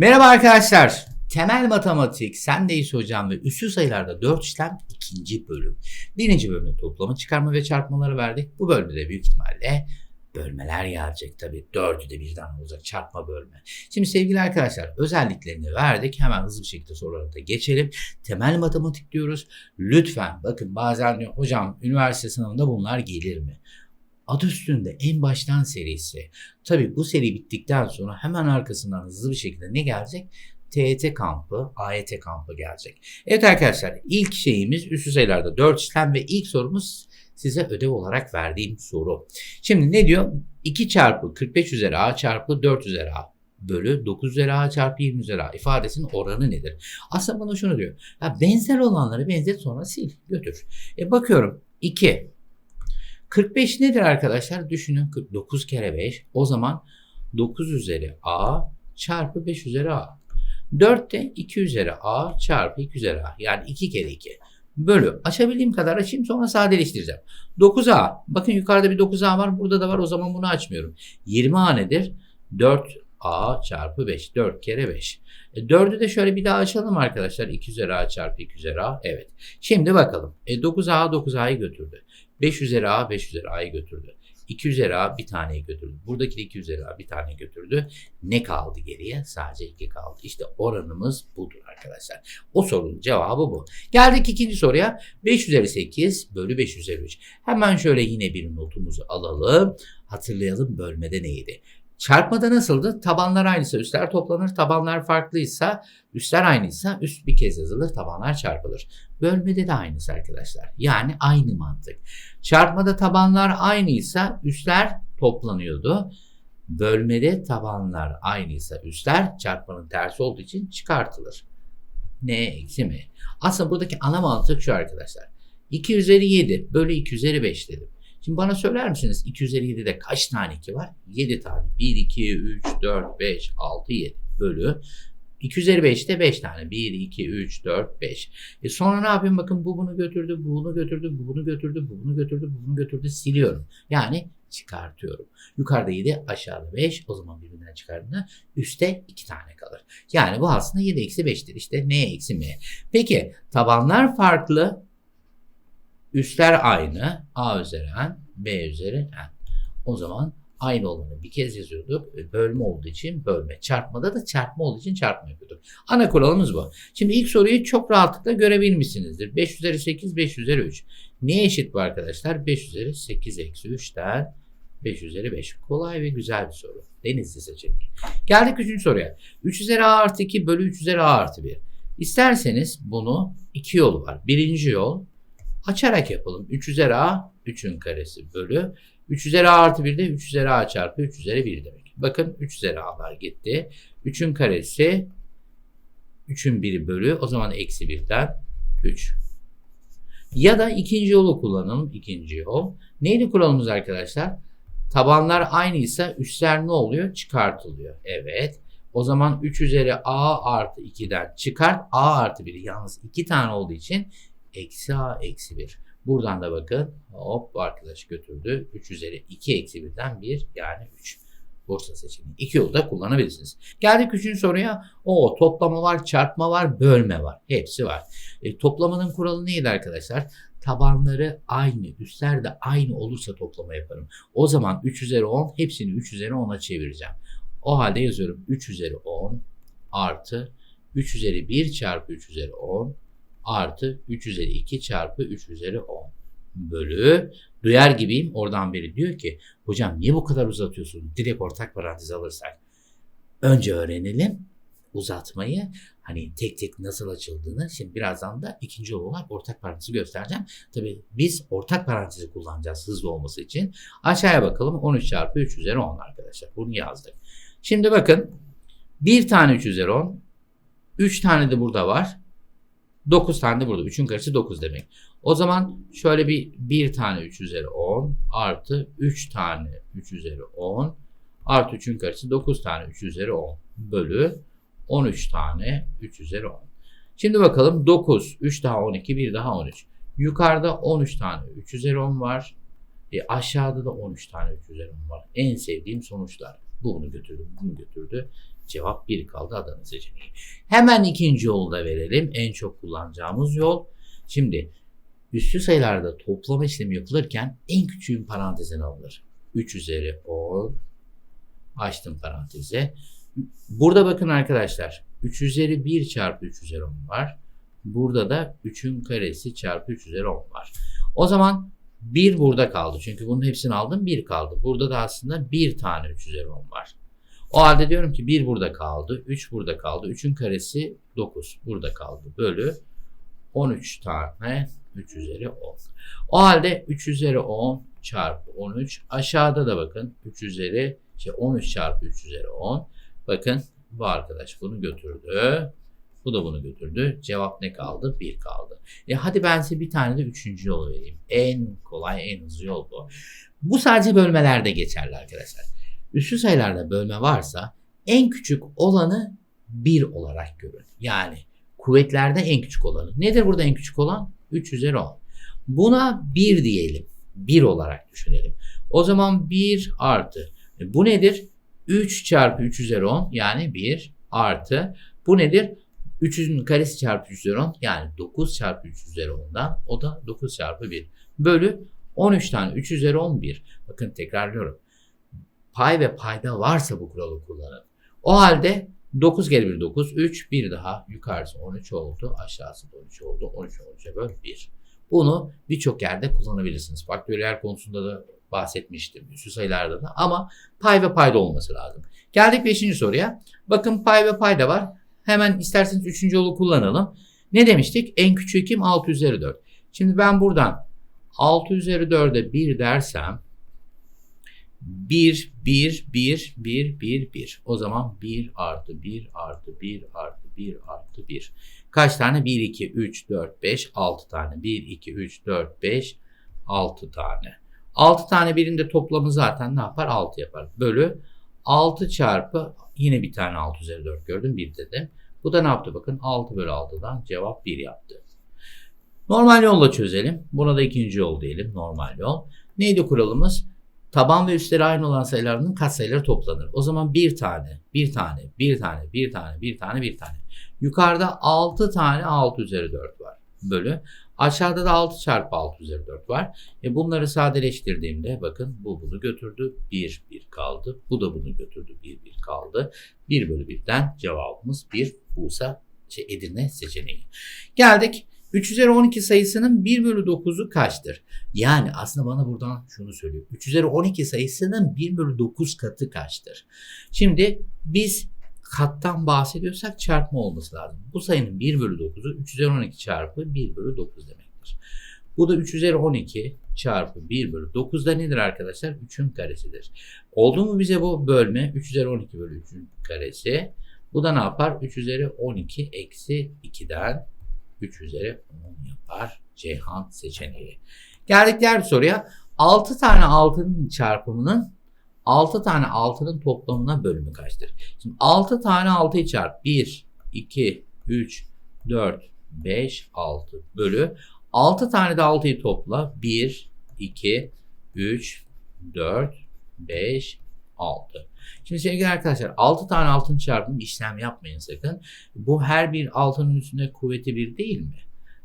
Merhaba arkadaşlar. Temel matematik, sendeyiz hocam ve üssü sayılarda 4 işlem ikinci bölüm. Birinci bölümde toplama, çıkarma ve çarpmaları verdik. Bu bölümde de büyük ihtimalle bölmeler gelecek tabii. Dördü de birden olacak çarpma bölme. Şimdi sevgili arkadaşlar özelliklerini verdik. Hemen hızlı bir şekilde sorulara da geçelim. Temel matematik diyoruz. Lütfen bakın bazen diyor, hocam üniversite sınavında bunlar gelir mi? Adı üstünde en baştan serisi. Tabii bu seri bittikten sonra hemen arkasından hızlı bir şekilde ne gelecek? TET kampı, AYT kampı gelecek. Evet arkadaşlar ilk şeyimiz üstü sayılarda 4 işlem ve ilk sorumuz size ödev olarak verdiğim soru. Şimdi ne diyor? 2 çarpı 45 üzeri a çarpı 4 üzeri a bölü 9 üzeri a çarpı 20 üzeri a ifadesinin oranı nedir? Aslında bana şunu diyor. Ya benzer olanları benzer sonra sil götür. E bakıyorum 2 45 nedir arkadaşlar? Düşünün 49 kere 5. O zaman 9 üzeri a çarpı 5 üzeri a. 4 de 2 üzeri a çarpı 2 üzeri a. Yani 2 kere 2. Bölü. Açabildiğim kadar açayım sonra sadeleştireceğim. 9a. Bakın yukarıda bir 9a var. Burada da var. O zaman bunu açmıyorum. 20a nedir? 4a çarpı 5. 4 kere 5. E, 4'ü de şöyle bir daha açalım arkadaşlar. 2 üzeri a çarpı 2 üzeri a. Evet. Şimdi bakalım. E, 9a 9a'yı götürdü. 5 üzeri a 5 üzeri a'yı götürdü. 2 üzeri a bir taneyi götürdü. Buradaki de 2 üzeri bir tane götürdü. Ne kaldı geriye? Sadece 2 kaldı. İşte oranımız budur arkadaşlar. O sorunun cevabı bu. Geldik ikinci soruya. 5 üzeri 8 bölü 5 üzeri 3. Hemen şöyle yine bir notumuzu alalım. Hatırlayalım bölmede neydi? Çarpmada nasıldı? Tabanlar aynıysa üstler toplanır. Tabanlar farklıysa üstler aynıysa üst bir kez yazılır. Tabanlar çarpılır. Bölmede de aynısı arkadaşlar. Yani aynı mantık. Çarpmada tabanlar aynıysa üstler toplanıyordu. Bölmede tabanlar aynıysa üstler çarpmanın tersi olduğu için çıkartılır. Ne eksi mi? Aslında buradaki ana mantık şu arkadaşlar. 2 üzeri 7 bölü 2 üzeri 5 dedim. Şimdi bana söyler misiniz 2 üzeri 7'de kaç tane 2 var? 7 tane. 1, 2, 3, 4, 5, 6, 7 bölü 2 üzeri 5'te 5 tane. 1, 2, 3, 4, 5. E sonra ne yapayım? Bakın bu bunu götürdü, bu bunu götürdü, bu bunu götürdü, bu bunu götürdü, bu bunu götürdü. Siliyorum. Yani çıkartıyorum. Yukarıda 7, aşağıda 5. O zaman birbirinden çıkardığında üstte 2 tane kalır. Yani bu aslında 7 eksi 5'tir. İşte n eksi m. Peki tabanlar farklı. Üstler aynı. A üzeri n, B üzeri n. O zaman aynı olanı bir kez yazıyorduk. Bölme olduğu için bölme. Çarpmada da çarpma olduğu için çarpma yapıyorduk. Ana kuralımız bu. Şimdi ilk soruyu çok rahatlıkla görebilmişsinizdir. 5 üzeri 8, 5 üzeri 3. Neye eşit bu arkadaşlar? 5 üzeri 8 eksi 3'ten 5 üzeri 5. Kolay ve güzel bir soru. Denizli seçeneği. Geldik 3. soruya. 3 üzeri a artı 2 bölü 3 üzeri a artı 1. İsterseniz bunu iki yolu var. Birinci yol açarak yapalım. 3 üzeri a 3'ün karesi bölü 3 üzeri a artı 1 de 3 üzeri a çarpı 3 üzeri 1 demek. Bakın 3 üzeri a'lar gitti. 3'ün karesi 3'ün 1'i bölü o zaman eksi 1'den 3. Ya da ikinci yolu kullanalım. İkinci yol. Neydi kuralımız arkadaşlar? Tabanlar aynıysa üstler ne oluyor? Çıkartılıyor. Evet. O zaman 3 üzeri a artı 2'den çıkart. a artı 1'i yalnız 2 tane olduğu için eksi a eksi 1. Buradan da bakın hop arkadaş götürdü. 3 üzeri 2 eksi 1'den 1 yani 3. Bursa seçeneği. İki yolda kullanabilirsiniz. Geldik üçüncü soruya. O toplama var, çarpma var, bölme var. Hepsi var. E, toplamanın kuralı neydi arkadaşlar? Tabanları aynı, üstler de aynı olursa toplama yaparım. O zaman 3 üzeri 10 hepsini 3 üzeri 10'a çevireceğim. O halde yazıyorum 3 üzeri 10 artı 3 üzeri 1 çarpı 3 üzeri 10 artı 3 üzeri 2 çarpı 3 üzeri 10 bölü duyar gibiyim. Oradan beri diyor ki hocam niye bu kadar uzatıyorsun? Direkt ortak parantez alırsak. Önce öğrenelim uzatmayı. Hani tek tek nasıl açıldığını. Şimdi birazdan da ikinci olarak ortak parantezi göstereceğim. Tabi biz ortak parantezi kullanacağız hızlı olması için. Aşağıya bakalım. 13 çarpı 3 üzeri 10 arkadaşlar. Bunu yazdık. Şimdi bakın. Bir tane 3 üzeri 10 3 tane de burada var 9 tane de burada. 3'ün karesi 9 demek. O zaman şöyle bir 1 tane 3 üzeri 10 artı 3 tane 3 üzeri 10 artı 3'ün karesi 9 tane 3 üzeri 10 bölü 13 tane 3 üzeri 10. Şimdi bakalım 9, 3 daha 12, 1 daha 13. Yukarıda 13 tane 3 üzeri 10 var. E aşağıda da 13 tane 3 üzeri 10 var. En sevdiğim sonuçlar. Bu bunu götürdü, bunu götürdü. Cevap 1 kaldı Adana seçeneği. Hemen ikinci yolu da verelim. En çok kullanacağımız yol. Şimdi üstü sayılarda toplama işlemi yapılırken en küçüğün parantezine alınır. 3 üzeri 10 açtım parantezi. Burada bakın arkadaşlar 3 üzeri 1 çarpı 3 üzeri 10 var. Burada da 3'ün karesi çarpı 3 üzeri 10 var. O zaman 1 burada kaldı. Çünkü bunun hepsini aldım 1 kaldı. Burada da aslında 1 tane 3 üzeri 10 var. O halde diyorum ki 1 burada kaldı. 3 burada kaldı. 3'ün karesi 9 burada kaldı. Bölü 13 tane 3 üzeri 10. O halde 3 üzeri 10 çarpı 13. Aşağıda da bakın 3 üzeri şey 13 çarpı 3 üzeri 10. Bakın bu arkadaş bunu götürdü. Bu da bunu götürdü. Cevap ne kaldı? 1 kaldı. E hadi ben size bir tane de üçüncü yolu vereyim. En kolay, en hızlı yol bu. Bu sadece bölmelerde geçerli arkadaşlar. Üslü sayılarda bölme varsa en küçük olanı 1 olarak görün. Yani kuvvetlerde en küçük olanı. Nedir burada en küçük olan? 3 üzeri 10. Buna 1 diyelim. 1 olarak düşünelim. O zaman 1 artı. E bu nedir? 3 çarpı 3 üzeri 10 yani 1 artı. Bu nedir? 3'ün karesi çarpı 3 üzeri 10 yani 9 çarpı 3 üzeri 10'dan o da 9 çarpı 1 bölü 13 tane 3 üzeri 11. Bakın tekrarlıyorum. Pay ve payda varsa bu kuralı kullanın. O halde 9 kere 1 9 3 bir daha yukarısı 13 oldu aşağısı da 13 oldu 13 13'e böl 1. Bunu birçok yerde kullanabilirsiniz. Faktöriyel konusunda da bahsetmiştim. Üstü sayılarda da ama pay ve payda olması lazım. Geldik 5. soruya. Bakın pay ve payda var. Hemen isterseniz 3. yolu kullanalım. Ne demiştik? En küçüğü kim? 6 üzeri 4. Şimdi ben buradan 6 üzeri 4'e 1 dersem 1, 1, 1, 1, 1, 1. O zaman 1 artı 1 artı 1 artı 1 artı 1. Kaç tane? 1, 2, 3, 4, 5, 6 tane. 1, 2, 3, 4, 5, 6 tane. 6 tane birinde toplamı zaten ne yapar? 6 yapar. Bölü 6 çarpı yine bir tane 6 üzeri 4 gördüm 1 dedim. Bu da ne yaptı bakın 6 bölü 6'dan cevap 1 yaptı. Normal yolla çözelim. Buna da ikinci yol diyelim normal yol. Neydi kuralımız? Taban ve üstleri aynı olan sayılarının katsayıları toplanır. O zaman bir tane, bir tane, bir tane, bir tane, bir tane, bir tane. Yukarıda 6 tane 6 üzeri 4 var. Bölü. Aşağıda da 6 çarpı 6 üzeri 4 var. E bunları sadeleştirdiğimde bakın bu bunu götürdü. 1 1 kaldı. Bu da bunu götürdü. 1 1 kaldı. 1 bölü 1'den cevabımız 1 Bursa şey, Edirne seçeneği. Geldik 3 üzeri 12 sayısının 1 bölü 9'u kaçtır? Yani aslında bana buradan şunu söylüyor. 3 üzeri 12 sayısının 1 bölü 9 katı kaçtır? Şimdi biz kattan bahsediyorsak çarpma olması lazım. Bu sayının 1 bölü 9'u 3 üzeri 12 çarpı 1 bölü 9 demektir. Bu da 3 üzeri 12 çarpı 1 bölü 9 da nedir arkadaşlar? 3'ün karesidir. Oldu mu bize bu bölme? 3 üzeri 12 bölü 3'ün karesi. Bu da ne yapar? 3 üzeri 12 eksi 2'den 3 üzeri 10 yapar. Ceyhan seçeneği. Geldik diğer bir soruya. 6 tane altının çarpımının 6 tane altının toplamına bölümü kaçtır? Şimdi 6 tane 6'yı çarp. 1, 2, 3, 4, 5, 6 bölü. 6 tane de 6'yı topla. 1, 2, 3, 4, 5, 6. Şimdi sevgili arkadaşlar 6 tane altın çarpımı işlem yapmayın sakın. Bu her bir altının üstünde kuvveti bir değil mi?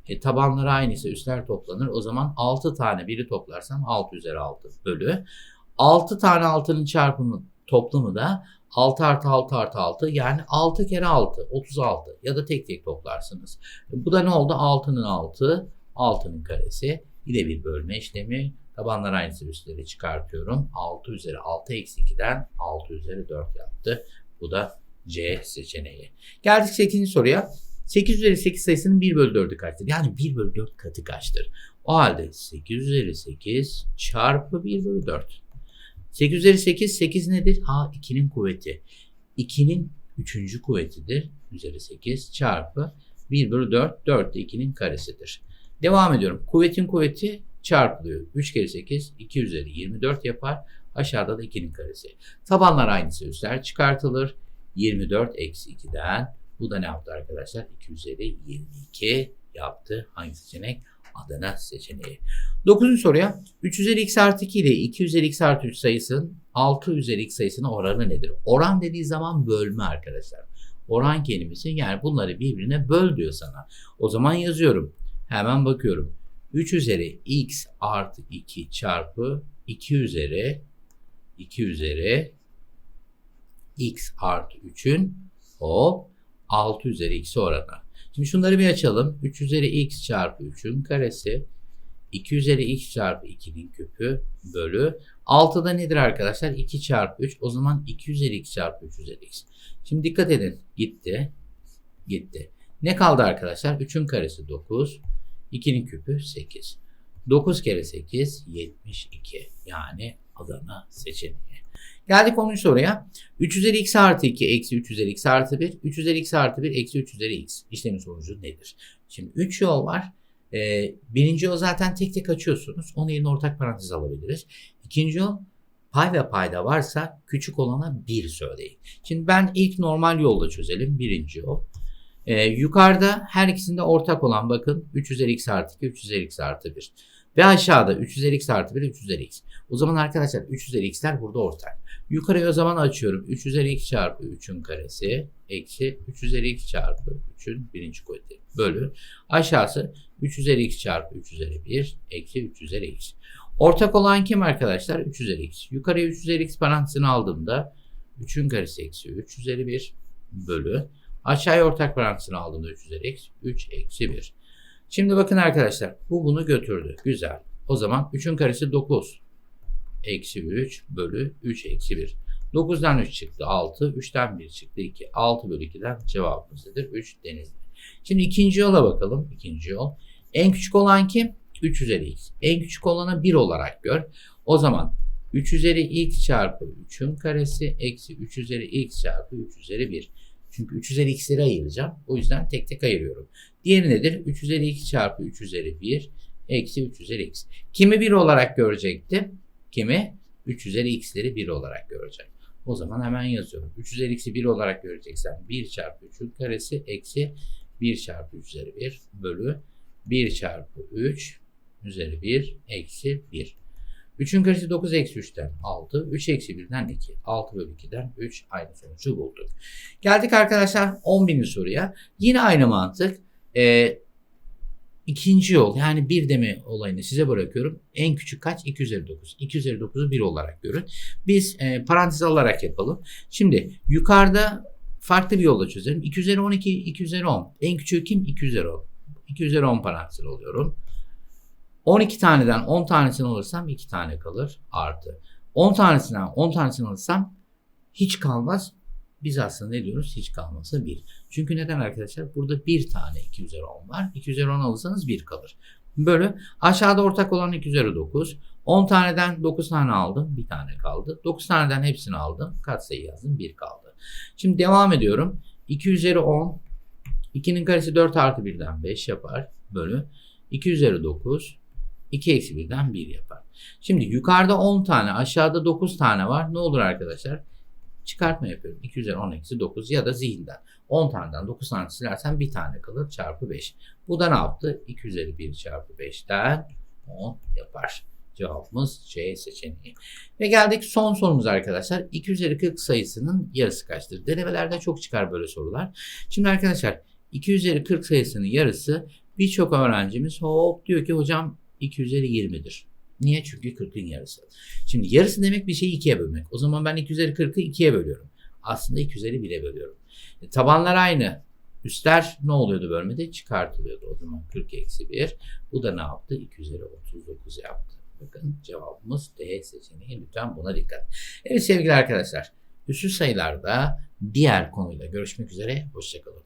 E, tabanları aynıysa üstler toplanır. O zaman 6 tane biri toplarsam 6 üzeri 6 bölü. 6 tane altının çarpımı toplamı da 6 artı 6 artı 6 yani 6 kere 6 36 ya da tek tek toplarsınız. Bu da ne oldu? 6'nın 6 6'nın karesi. Yine bir bölme işlemi. Tabanlar aynısı üstleri çıkartıyorum. 6 üzeri 6 eksi 2'den 6 üzeri 4 yaptı. Bu da C seçeneği. Geldik 8. soruya. 8 üzeri 8 sayısının 1 bölü 4'ü kaçtır? Yani 1 bölü 4 katı kaçtır? O halde 8 üzeri 8 çarpı 1 bölü 4. 8 üzeri 8, 8 nedir? Ha 2'nin kuvveti. 2'nin 3. kuvvetidir. Üzeri 8 çarpı 1 bölü 4, 4 de 2'nin karesidir. Devam ediyorum. Kuvvetin kuvveti çarpılıyor. 3 kere 8, 2 üzeri 24 yapar. Aşağıda da 2'nin karesi. Tabanlar aynısı üstler çıkartılır. 24 eksi 2'den bu da ne yaptı arkadaşlar? 2 üzeri 22 yaptı. Hangi seçenek? Adana seçeneği. 9. soruya 3 üzeri x artı 2 ile 2 üzeri x artı 3 sayısının 6 üzeri x sayısının oranı nedir? Oran dediği zaman bölme arkadaşlar. Oran kelimesi yani bunları birbirine böl diyor sana. O zaman yazıyorum. Hemen bakıyorum. 3 üzeri x artı 2 çarpı 2 üzeri 2 üzeri x artı 3'ün hop 6 üzeri x'i oranı. Şimdi şunları bir açalım. 3 üzeri x çarpı 3'ün karesi 2 üzeri x çarpı 2'nin küpü bölü 6'da nedir arkadaşlar? 2 çarpı 3. O zaman 2 üzeri x çarpı 3 üzeri x. Şimdi dikkat edin. Gitti. Gitti. Ne kaldı arkadaşlar? 3'ün karesi 9. 2'nin küpü 8. 9 kere 8 72. Yani Adana seçeneği. Geldik 10. soruya. 3 üzeri x artı 2 eksi 3 üzeri x artı 1. 3 üzeri x artı 1 eksi 3 üzeri x. İşlemin sonucu nedir? Şimdi 3 yol var. Ee, birinci yol zaten tek tek açıyorsunuz. Onun yerine ortak parantez alabiliriz. İkinci yol pay ve payda varsa küçük olana 1 söyleyin. Şimdi ben ilk normal yolda çözelim. Birinci yol. Ee, yukarıda her ikisinde ortak olan bakın 3 üzeri x artı 2, 3 üzeri x artı 1. Ve aşağıda 3 üzeri x artı 1, 3 üzeri x. O zaman arkadaşlar 3 üzeri x'ler burada ortak. Yukarıya o zaman açıyorum. 3 üzeri x çarpı 3'ün karesi eksi 3 üzeri x çarpı 3'ün birinci kuvveti bölü. Aşağısı 3 üzeri x çarpı 3 üzeri 1 eksi 3 üzeri x. Ortak olan kim arkadaşlar? 3 üzeri x. Yukarıya 3 üzeri x parantezini aldığımda 3'ün karesi eksi 3 üzeri 1 bölü. Aşağıya ortak parantezini aldığımda 3 üzeri x 3 eksi 1. Şimdi bakın arkadaşlar bu bunu götürdü. Güzel. O zaman 3'ün karesi 9. Eksi 3 bölü 3 eksi 1. 9'dan 3 çıktı 6. 3'ten 1 çıktı 2. 6 bölü 2'den cevabımız nedir? 3 denizli. Şimdi ikinci yola bakalım. İkinci yol. En küçük olan kim? 3 üzeri x. En küçük olanı 1 olarak gör. O zaman 3 üzeri x çarpı 3'ün karesi eksi 3 üzeri x çarpı 3 üzeri 1. Çünkü 3 üzeri x'leri ayıracağım. O yüzden tek tek ayırıyorum. Diğeri nedir? 3 üzeri x çarpı 3 üzeri 1 eksi 3 üzeri x. Kimi 1 olarak görecekti? Kimi? 3 üzeri x'leri 1 olarak görecek. O zaman hemen yazıyorum. 3 üzeri x'i 1 olarak göreceksem 1 çarpı 3'ün karesi eksi 1 çarpı 3 üzeri 1 bölü 1 çarpı 3 üzeri 1 eksi 1. 3'ün karesi 9 eksi 3'ten 6. 3 eksi 1'den 2. 6 bölü 2'den 3 aynı sonucu bulduk. Geldik arkadaşlar 10.000 soruya. Yine aynı mantık. Ee, ikinci yol yani bir deme olayını size bırakıyorum. En küçük kaç? 2 üzeri 9. 2 üzeri 9'u 1 olarak görün. Biz e, parantez alarak yapalım. Şimdi yukarıda farklı bir yolla çözelim. 2 üzeri 12, 2 üzeri 10. En küçüğü kim? 2 üzeri 10. 2 üzeri 10 parantez alıyorum. 12 taneden 10 tanesini alırsam 2 tane kalır artı. 10 tanesinden 10 tanesini alırsam hiç kalmaz. Biz aslında ne diyoruz? Hiç kalmasa 1. Çünkü neden arkadaşlar? Burada bir tane 2 üzeri 10 var. 2 üzeri 10 alırsanız 1 kalır. Bölü aşağıda ortak olan 2 üzeri 9. 10 taneden 9 tane aldım. Bir tane kaldı. 9 taneden hepsini aldım. Katsayı yazdım. 1 kaldı. Şimdi devam ediyorum. 2 üzeri 10. 2'nin karesi 4 artı 1'den 5 yapar. Bölü 2 üzeri 9. 2 eksi 1'den 1 yapar. Şimdi yukarıda 10 tane aşağıda 9 tane var. Ne olur arkadaşlar? Çıkartma yapıyorum. 2 üzeri 10 eksi 9 ya da zihinden. 10 taneden 9 tane silersen bir tane kalır çarpı 5. Bu da ne yaptı? 2 üzeri 1 çarpı 5'ten 10 yapar. Cevabımız C seçeneği. Ve geldik son sorumuz arkadaşlar. 2 üzeri 40 sayısının yarısı kaçtır? Denemelerde çok çıkar böyle sorular. Şimdi arkadaşlar 2 üzeri 40 sayısının yarısı birçok öğrencimiz hop diyor ki hocam 2 üzeri 20'dir. Niye? Çünkü 40'ın yarısı. Şimdi yarısı demek bir şeyi 2'ye bölmek. O zaman ben 2 üzeri 40'ı 2'ye bölüyorum. Aslında 2 üzeri 1'e bölüyorum. E, tabanlar aynı. Üstler ne oluyordu bölmede? Çıkartılıyordu. O zaman 40 eksi 1. Bu da ne yaptı? 2 üzeri 39 yaptı. Bakın cevabımız D seçeneği. Lütfen buna dikkat. Evet sevgili arkadaşlar. Üssüz sayılarda diğer konuyla görüşmek üzere. Hoşçakalın.